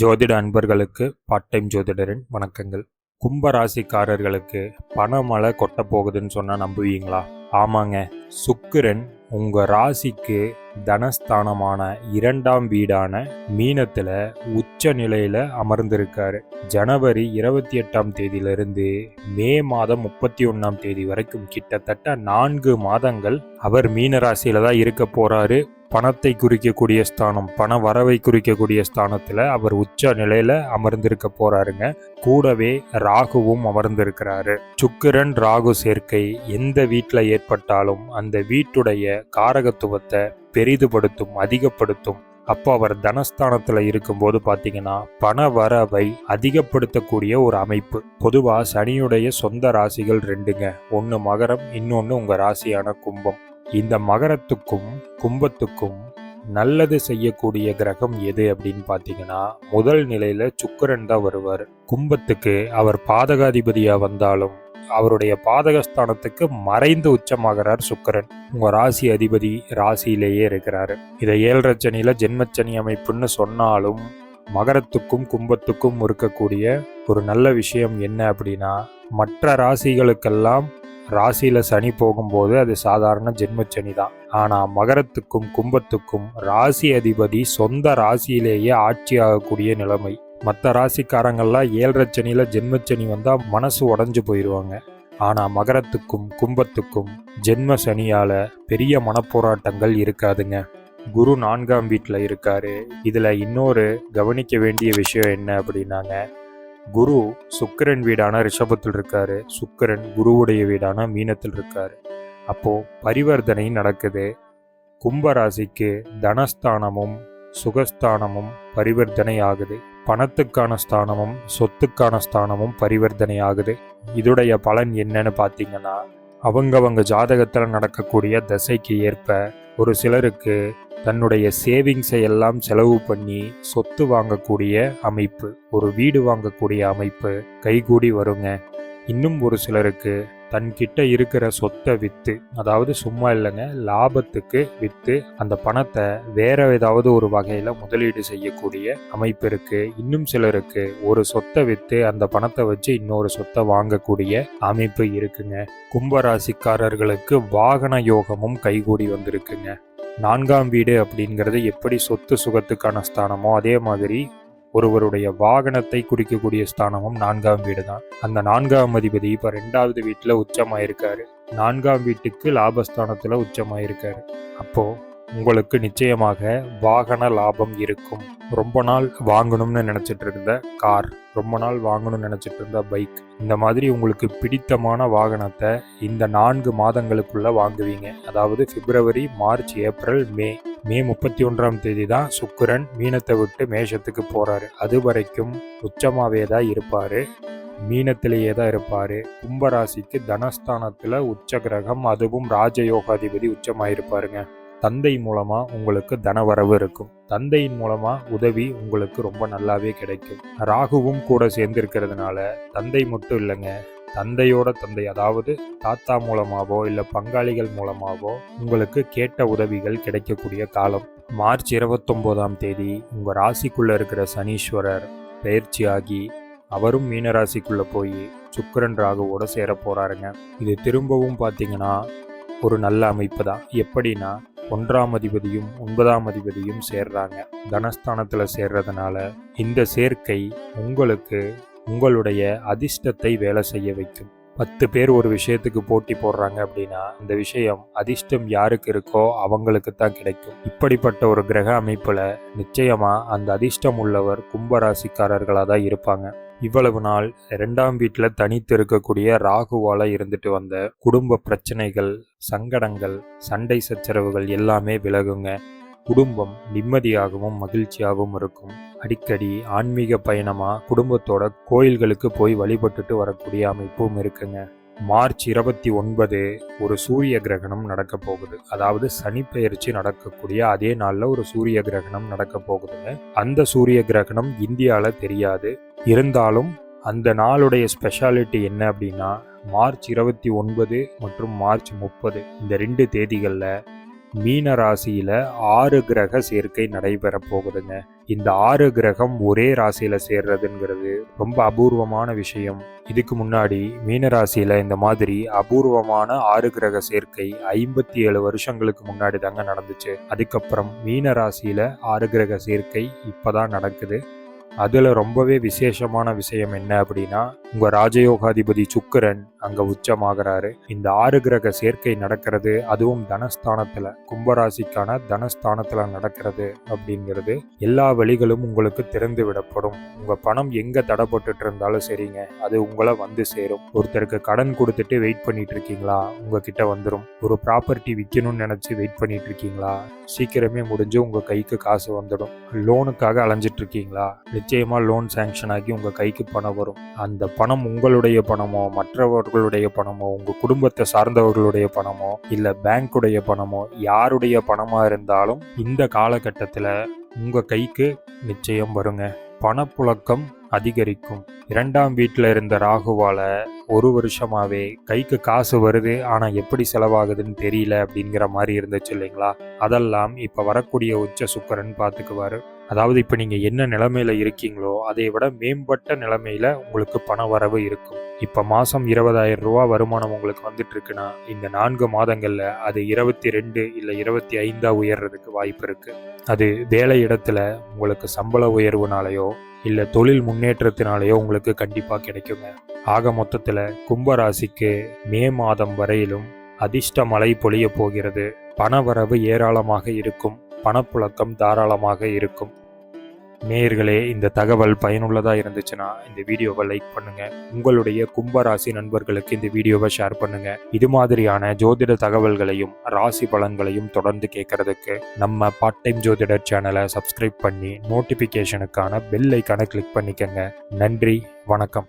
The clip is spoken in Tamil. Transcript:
ஜோதிட அன்பர்களுக்கு பார்ட் டைம் ஜோதிடரின் வணக்கங்கள். கும்ப ராசிக்காரர்களுக்கு பணமழை கொட்ட போகுதுன்னு சொன்னால் நம்புவீங்களா? ஆமாங்க. சுக்கிரன் உங்கள் ராசிக்கு தனஸ்தானமான இரண்டாம் வீடான மீனத்தில் உச்ச நிலையில் அமர்ந்திருக்காரு. ஜனவரி இருபத்தி எட்டாம் தேதியிலிருந்து மே மாதம் முப்பத்தி ஒன்றாம் தேதி வரைக்கும் கிட்டத்தட்ட நான்கு மாதங்கள் அவர் மீன ராசியில தான் இருக்க போறாரு. பணத்தை குறிக்கக்கூடிய ஸ்தானம் பண வரவை குறிக்கக்கூடிய ஸ்தானத்தில் அவர் உச்ச நிலையில் அமர்ந்திருக்க போறாருங்க. கூடவே ராகுவும் அமர்ந்திருக்கிறாரு. சுக்கிரன் ராகு சேர்க்கை எந்த வீட்டில் ஏற்பட்டாலும் அந்த வீட்டுடைய காரகத்துவத்தை பெரிதுபடுத்தும் அதிகப்படுத்தும். அப்போ அவர் தனஸ்தானத்தில் இருக்கும்போது பார்த்தீங்கன்னா பண வரவை அதிகப்படுத்தக்கூடிய ஒரு அமைப்பு. பொதுவாக சனியுடைய சொந்த ராசிகள் ரெண்டுங்க. ஒன்று மகரம் இன்னொன்று உங்கள் ராசியான கும்பம். இந்த மகரத்துக்கும் கும்பத்துக்கும் நல்லது செய்யக்கூடிய கிரகம் எது அப்படின்னு பார்த்தீங்கன்னா முதல் நிலையில சுக்கிரன் தான் வருவார். கும்பத்துக்கு அவர் பாதகாதிபதியா வந்தாலும் அவருடைய பாதகஸ்தானத்துக்கு மறைந்து உச்சமாகிறார் சுக்கிரன். உங்க ராசி அதிபதி ராசியிலேயே இருக்கிறாரு. இதை ஏழரச்சனியில ஜென்மச்சனி அமைப்புன்னு சொன்னாலும் மகரத்துக்கும் கும்பத்துக்கும் இருக்கக்கூடிய ஒரு நல்ல விஷயம் என்ன அப்படின்னா மற்ற ராசிகளுக்கெல்லாம் ராசியில் சனி போகும்போது அது சாதாரண ஜென்மச்சனி தான். ஆனால் மகரத்துக்கும் கும்பத்துக்கும் ராசி அதிபதி சொந்த ராசியிலேயே ஆட்சி ஆகக்கூடிய நிலைமை. மற்ற ராசிக்காரங்கள்லாம் ஏழரை சனியில் ஜென்மச்சனி வந்தால் மனசு உடஞ்சு போயிடுவாங்க ஆனால் மகரத்துக்கும் கும்பத்துக்கும் ஜென்ம சனியால் பெரிய மனப்போராட்டங்கள் இருக்காதுங்க. குரு நான்காம் வீட்டில் இருக்காரு. இதில் இன்னொரு கவனிக்க வேண்டிய விஷயம் என்ன அப்படின்னாங்க குரு சுக்கிரன் வீடான ரிஷபத்தில் இருக்காரு. சுக்கிரன் குருவுடைய வீடான மீனத்தில் இருக்காரு. அப்போ பரிவர்த்தனை நடக்குது. கும்பராசிக்கு தனஸ்தானமும் சுகஸ்தானமும் பரிவர்த்தனை ஆகுது. பணத்துக்கான ஸ்தானமும் சொத்துக்கான ஸ்தானமும் பரிவர்த்தனை ஆகுது. இதுடைய பலன் என்னன்னு பார்த்தீங்கன்னா அவங்கவங்க ஜாதகத்தில் நடக்கக்கூடிய தசைக்கு ஏற்ப ஒரு சிலருக்கு தன்னுடைய சேவிங்ஸை எல்லாம் செலவு பண்ணி சொத்து வாங்கக்கூடிய அமைப்பு ஒரு வீடு வாங்கக்கூடிய அமைப்பு கைகூடி வருங்க. இன்னும் ஒரு சிலருக்கு தன்கிட்ட இருக்கிற சொத்தை விற்று அதாவது சும்மா இல்லைங்க லாபத்துக்கு விற்று அந்த பணத்தை வேற ஏதாவது ஒரு வகையில் முதலீடு செய்யக்கூடிய அமைப்பு இருக்கு. இன்னும் சிலருக்கு ஒரு சொத்தை விற்று அந்த பணத்தை வச்சு இன்னொரு சொத்தை வாங்கக்கூடிய அமைப்பு இருக்குங்க. கும்பராசிக்காரர்களுக்கு வாகன யோகமும் கைகூடி வந்திருக்குங்க. நான்காம் வீடு அப்படிங்கிறது எப்படி சொத்து சுகத்துக்கான ஸ்தானமோ அதே மாதிரி ஒருவருடைய வாகனத்தை குறிக்கக்கூடிய ஸ்தானமும் நான்காம் வீடு தான் அந்த நான்காம் அதிபதி இப்போ ரெண்டாவது வீட்டில் உச்சமாயிருக்காரு. நான்காம் வீட்டுக்கு லாபஸ்தானத்தில் உச்சமாயிருக்காரு. அப்போது உங்களுக்கு நிச்சயமாக வாகன லாபம் இருக்கும். ரொம்ப நாள் வாங்கணும்னு நினச்சிட்டு இருந்த கார் ரொம்ப நாள் வாங்கணும்னு நினச்சிட்டு இருந்த பைக் இந்த மாதிரி உங்களுக்கு பிடித்தமான வாகனத்தை இந்த நான்கு மாதங்களுக்குள்ள வாங்குவீங்க. அதாவது பிப்ரவரி மார்ச் ஏப்ரல் மே மே முப்பத்தி ஒன்றாம் தேதி தான் சுக்கரன் மீனத்தை விட்டு மேஷத்துக்கு போறாரு. அது வரைக்கும் உச்சமாவே தான் இருப்பாரு. மீனத்திலேயே தான் இருப்பார். கும்பராசிக்கு தனஸ்தானத்தில் உச்ச கிரகம் அதுவும் ராஜயோகாதிபதி உச்சமாயிருப்பாருங்க. தந்தை மூலமாக உங்களுக்கு தனவரவு இருக்கும். தந்தையின் மூலமாக உதவி உங்களுக்கு ரொம்ப நல்லாவே கிடைக்கும். ராகுவும் கூட சேர்ந்திருக்கிறதுனால தந்தை மட்டும் இல்லைங்க. தந்தையோட தந்தை அதாவது தாத்தா மூலமாகவோ இல்லை பங்காளிகள் மூலமாகவோ உங்களுக்கு கேட்ட உதவிகள் கிடைக்கக்கூடிய காலம். மார்ச் இருபத்தொம்போதாம் தேதி உங்கள் ராசிக்குள்ளே இருக்கிற சனீஸ்வரர் பயிற்சியாகி அவரும் மீனராசிக்குள்ளே போய் சுக்கரன் ராகுவோட சேர போகிறாருங்க இது திரும்பவும் பார்த்தீங்கன்னா ஒரு நல்ல அமைப்பு தான். எப்படின்னா ஒன்றாம் அதிபதியும் ஒன்பதாம் அதிபதியும் சேர்றாங்க. தனஸ்தானத்தில் சேர்றதுனால இந்த சேர்க்கை உங்களுக்கு உங்களுடைய அதிர்ஷ்டத்தை வேலை செய்ய வைக்கும். பத்து பேர் ஒரு விஷயத்துக்கு போட்டி போடுறாங்க அப்படின்னா இந்த விஷயம் அதிர்ஷ்டம் யாருக்கு இருக்கோ அவங்களுக்கு தான் கிடைக்கும். இப்படிப்பட்ட ஒரு கிரக அமைப்புல நிச்சயமா அந்த அதிர்ஷ்டம் உள்ளவர் கும்பராசிக்காரர்களாக தான் இருப்பாங்க. இவ்வளவு நாள் ரெண்டாம் வீட்டில் தனித்து இருக்கக்கூடிய ராகுவால இருந்துட்டு வந்த குடும்ப பிரச்சனைகள் சங்கடங்கள் சண்டை சச்சரவுகள் எல்லாமே விலகுங்க. குடும்பம் நிம்மதியாகவும் மகிழ்ச்சியாகவும் இருக்கும். அடிக்கடி ஆன்மீக பயணமாக குடும்பத்தோட கோயில்களுக்கு போய் வழிபட்டுட்டு வரக்கூடிய அமைப்பும் இருக்குங்க. மார்ச் இருபத்தி ஒன்பது ஒரு சூரிய கிரகணம் நடக்க போகுது. அதாவது சனிப்பெயர்ச்சி நடக்கக்கூடிய அதே நாளில் ஒரு சூரிய கிரகணம் நடக்க போகுதுங்க. அந்த சூரிய கிரகணம் இந்தியாவில் தெரியாது. இருந்தாலும் அந்த நாளுடைய ஸ்பெஷாலிட்டி என்ன அப்படின்னா மார்ச் இருபத்தி ஒன்பது மற்றும் மார்ச் முப்பது இந்த ரெண்டு தேதிகளில் மீன ராசியில் ஆறு கிரக சேர்க்கை நடைபெற போகுதுங்க. இந்த ஆறு கிரகம் ஒரே ராசியில் சேர்றதுங்கிறது ரொம்ப அபூர்வமான விஷயம். இதுக்கு முன்னாடி மீன ராசியில் இந்த மாதிரி அபூர்வமான ஆறு கிரக சேர்க்கை ஐம்பத்தி ஏழு வருஷங்களுக்கு முன்னாடி தாங்க நடந்துச்சு. அதுக்கப்புறம் மீன ராசியில் ஆறு கிரக சேர்க்கை இப்பதான் நடக்குது. அதில் ரொம்பவே விசேஷமான விஷயம் என்ன அப்படின்னா உங்க ராஜயோகாதிபதி சுக்கரன் அங்க உச்சமாகிறாரு. இந்த ஆறு கிரக சேர்க்கை நடக்கிறது அதுவும் தனஸ்தானத்துல கும்பராசிக்கான தனஸ்தானத்துல நடக்கிறது அப்படிங்கிறது எல்லா வழிகளும் உங்களுக்கு திறந்து விடப்படும். உங்க பணம் எங்க தடப்பட்டுட்டு இருந்தாலும் சரிங்க அது உங்களை வந்து சேரும். ஒருத்தருக்கு கடன் கொடுத்துட்டு வெயிட் பண்ணிட்டு இருக்கீங்களா உங்ககிட்ட வந்துடும் ஒரு ப்ராப்பர்ட்டி விற்கணும்னு நினைச்சு வெயிட் பண்ணிட்டு இருக்கீங்களா சீக்கிரமே முடிஞ்சு உங்க கைக்கு காசு வந்துடும். லோனுக்காக அலைஞ்சிட்டு இருக்கீங்களா நிச்சயமா லோன் சேங்ஷன் ஆகி உங்க கைக்கு பணம் வரும். அந்த பணம் உங்களுடைய பணமோ மற்றவர்களுடைய பணமோ உங்க குடும்பத்தை சார்ந்தவர்களுடைய பணமோ இல்ல பேங்க்குடைய பணமோ யாருடைய பணமா இருந்தாலும் இந்த காலகட்டத்தில் உங்க கைக்கு நிச்சயம் வருங்க. பணப்புழக்கம் அதிகரிக்கும். இரண்டாம் வீட்டில் இருந்த ராகுவால ஒரு வருஷமாவே கைக்கு காசு வருது ஆனா எப்படி செலவாகுதுன்னு தெரியல அப்படிங்கிற மாதிரி இருந்துச்சு இல்லைங்களா? அதெல்லாம் இப்ப வரக்கூடிய உச்ச சுக்கரன் பார்த்துக்குவாரு அதாவது இப்போ நீங்கள் என்ன நிலைமையில இருக்கீங்களோ அதை விட மேம்பட்ட நிலமையில் உங்களுக்கு பண வரவு இருக்கும். இப்போ மாதம் இருபதாயிரம் ரூபா வருமானம் உங்களுக்கு வந்துட்டுருக்குன்னா இந்த நான்கு மாதங்களில் அது இருபத்தி ரெண்டு இல்லை இருபத்தி ஐந்தா உயர்றதுக்கு வாய்ப்பு இருக்குது அது வேலை இடத்துல உங்களுக்கு சம்பள உயர்வுனாலேயோ இல்லை தொழில் முன்னேற்றத்தினாலேயோ உங்களுக்கு கண்டிப்பாக கிடைக்குங்க. ஆக மொத்தத்தில் கும்பராசிக்கு மே மாதம் வரையிலும் அதிர்ஷ்ட மழை பொழிய போகிறது. பணவரவு ஏராளமாக இருக்கும். பணப்புழக்கம் தாராளமாக இருக்கும். நேயர்களே இந்த தகவல் பயனுள்ளதாக இருந்துச்சுன்னா இந்த வீடியோவை லைக் பண்ணுங்க. உங்களுடைய கும்பராசி நண்பர்களுக்கு இந்த வீடியோவை ஷேர் பண்ணுங்க. இது மாதிரியான ஜோதிட தகவல்களையும் ராசி பலன்களையும் தொடர்ந்து கேட்கறதுக்கு நம்ம பார்ட் டைம் ஜோதிடர் சேனலை சப்ஸ்கிரைப் பண்ணி நோட்டிபிகேஷனுக்கான பெல் ஐக்கானை கிளிக் பண்ணிக்கங்க. நன்றி வணக்கம்.